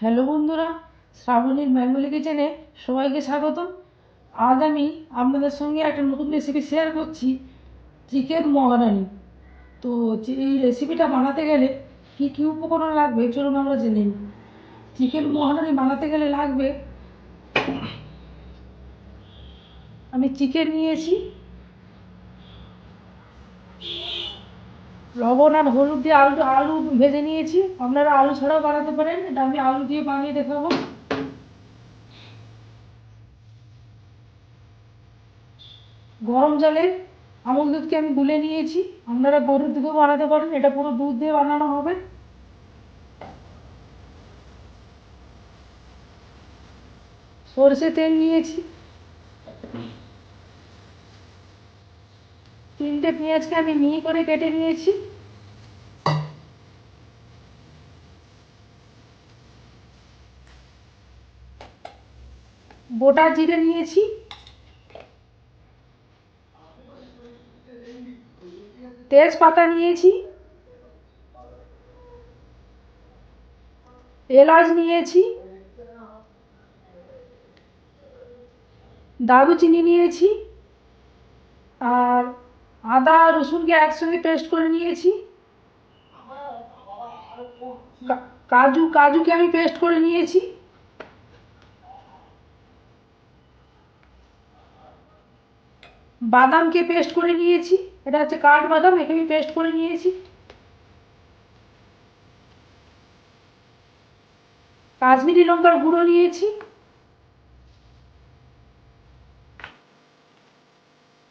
Hello বন্ধুরা, শ্রাবণীর Bengali কিচেনে সবাইকে স্বাগত আজ আমি আপনাদের সঙ্গে একটা নতুন রেসিপি শেয়ার করছি, চিকেন মহারানি তো এই রেসিপিটা বানাতে গেলে কী কী উপকরণ লাগবে, চলুন আমরা জেনে নিই। চিকেন মহারানি বানাতে গেলে লাগবে, আমি চিকেন নিয়েছি লবণ আর হলুদ দিয়ে আলু আলু ভেজে নিয়েছি। আপনারা আলু ছাড়াও বানাতে পারেন। এটা আমি আলু দিয়ে বানিয়ে দেখাবো। গরম জলে আমল দুধকে আমি গুলে নিয়েছি। আপনারা গরুর দুধও বানাতে পারেন। এটা পুরো দুধ দিয়ে বানানো হবে। সরষে তেল নিয়েছি। তিনটে পেঁয়াজকে আমি মিহি করে কেটে নিয়েছি। গোটা জিরে নিয়েছি। তেজপাতা নিয়েছি। এলাচ নিয়েছি। দারুচিনি নিয়েছি। আদা রসুনকে একসঙ্গে পেস্ট করে নিয়েছি। কাজু, কাজুকে আমি পেস্ট করে নিয়েছি। বাদামকে পেস্ট করে নিয়েছি। এটা হচ্ছে কাঠ বাদাম, একে আমি পেস্ট করে নিয়েছি। কাশ্মীরি লঙ্কার গুঁড়ো নিয়েছি।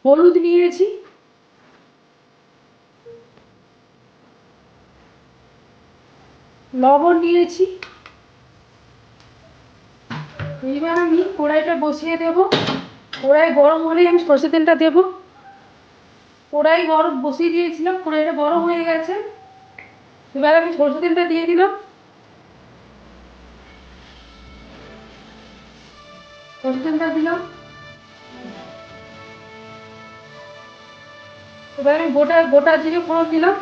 হলুদ নিয়েছি। লবণ নিয়েছি এইবার আমি কড়াইটা বসিয়ে দেব। কড়াই গরম হলেই আমি সর্ষে তেলটা দেব। কড়াই গরম বসিয়ে দিয়েছিলাম, কড়াইটা গরম হয়ে গেছে। এবার আমি সর্ষে তেলটা দিয়ে দিলাম। সর্ষে তেলটা দিলাম। এবার আমি গোটা গোটা জিরে ফোড়ন দিলাম।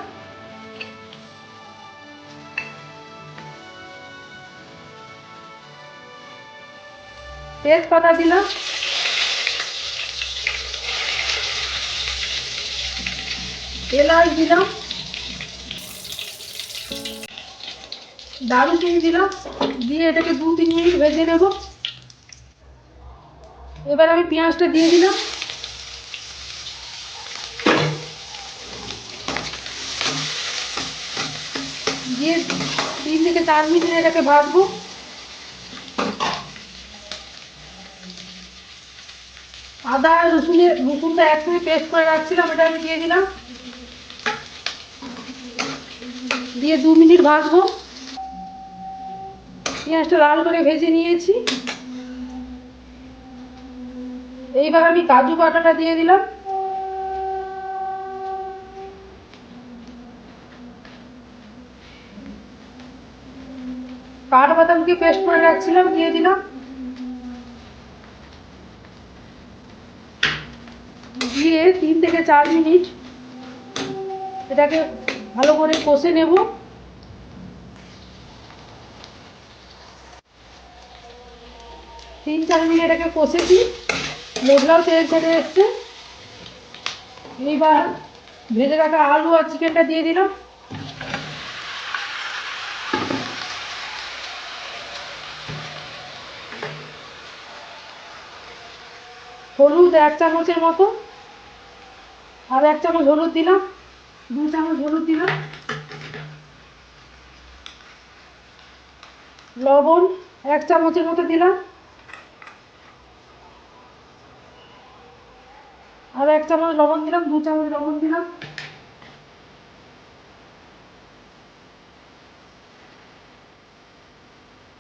তেজপাতা দিলাম। এলাচ দিলাম। দারুচিনি দিলাম। দিয়ে এটাকে দু তিন মিনিট ভেজে নেব। এবার আমি পেঁয়াজটা দিয়ে দিলাম। দিয়ে তিন থেকে চার মিনিট এটাকে ভাজবো। আদা রসুনের রসুনটা একসঙ্গে পেস্ট করে রাখছিলাম, এটা আমি দিয়ে দিলাম। দিয়ে দু মিনিট ভাজবো। পেঁয়াজটা লাল করে ভেজে নিয়েছি। এইবার আমি কাজু বাটাটা দিয়ে দিলাম। কাঠবাদামকে পেস্ট করে রাখছিলাম, দিয়ে দিলাম দিয়ে তিন থেকে চার মিনিট। এটাকে ভালো করে কষে নেব। তিন, চার মিনিট এটাকে কষেছি। মশলাও তেল ছেড়ে এসছে। এইবার ভেজে রাখা আলু আর চিকেনটা দিয়ে দিলাম। হলুদ এক চামচের মতো। আর এক চামচ হলুদ দিলাম, দু চামচ হলুদ দিলাম। লবণ এক চামচের মতো দিলাম। আর এক চামচ লবণ দিলাম, দু চামচ লবণ দিলাম।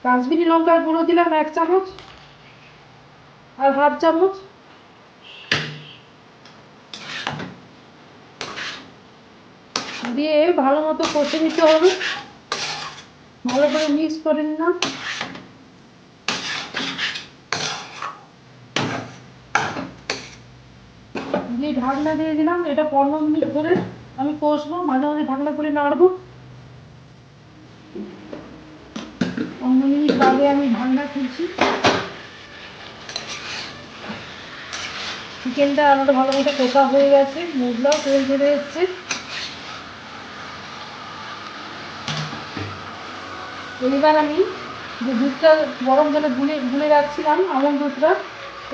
কাশ্মীরি লঙ্কার গুঁড়ো দিলাম এক চামচ। আর হাফ চামচ দিয়ে ভালো মতো কষে নিতে হবে। ভালো করে মিক্স করে নিলাম। দিয়ে ঢাকনা দিয়ে দিলাম। এটা পনেরো মিনিট ধরে আমি কষবো, মাঝে মাঝে ঢাকনা করে নাড়বো। পনেরো মিনিট বাদে আমি ঢাকনা খুলছি। চিকেনটা আমাদের ভালো মতো কোকা হয়ে গেছে মশলাও তেল ছেড়ে এসছে। এবার আমি যে দুধটা গরম জলে গুলে গুলে রাখছিলাম, আমল দুধটা,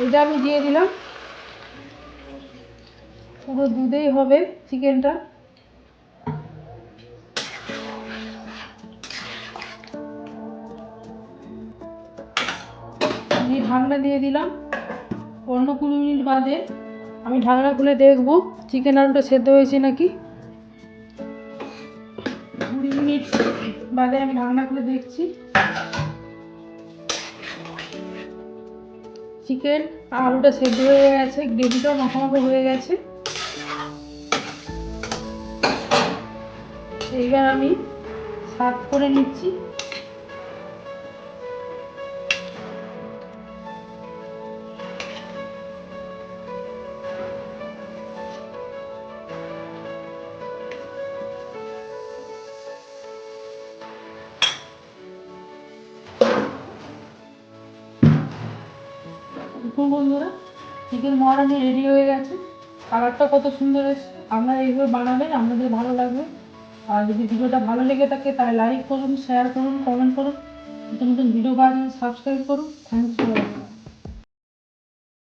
এটা আমি দিয়ে দিলাম। পুরো দুধেই হবে চিকেনটা। দিয়ে ঢাকনা দিয়ে দিলাম। পনেরো কুড়ি মিনিট বাদে আমি ঢাকনা খুলে দেখব চিকেন আলুটা সেদ্ধ হয়েছে নাকি। কুড়ি মিনিট বাদে আমি ঢাকনা খুলে দেখছি। চিকেন আলুটা সেদ্ধ হয়ে গেছে গ্রেভিটাও মাখামাখো হয়ে গেছে। এইবার আমি সার্ভ করে নিচ্ছি। দেখুন বন্ধুরা চিকেন মহারানি রেডি হয়ে গেছে। কালারটা কত সুন্দর এসছে। আপনারা এইভাবে বানাবেন, আপনাদের ভালো লাগবে। আর যদি ভিডিওটা ভালো লেগে থাকে, তাহলে লাইক করুন শেয়ার করুন কমেন্ট করুন। নতুন নতুন ভিডিও জন্য সাবস্ক্রাইব করুন। Thank you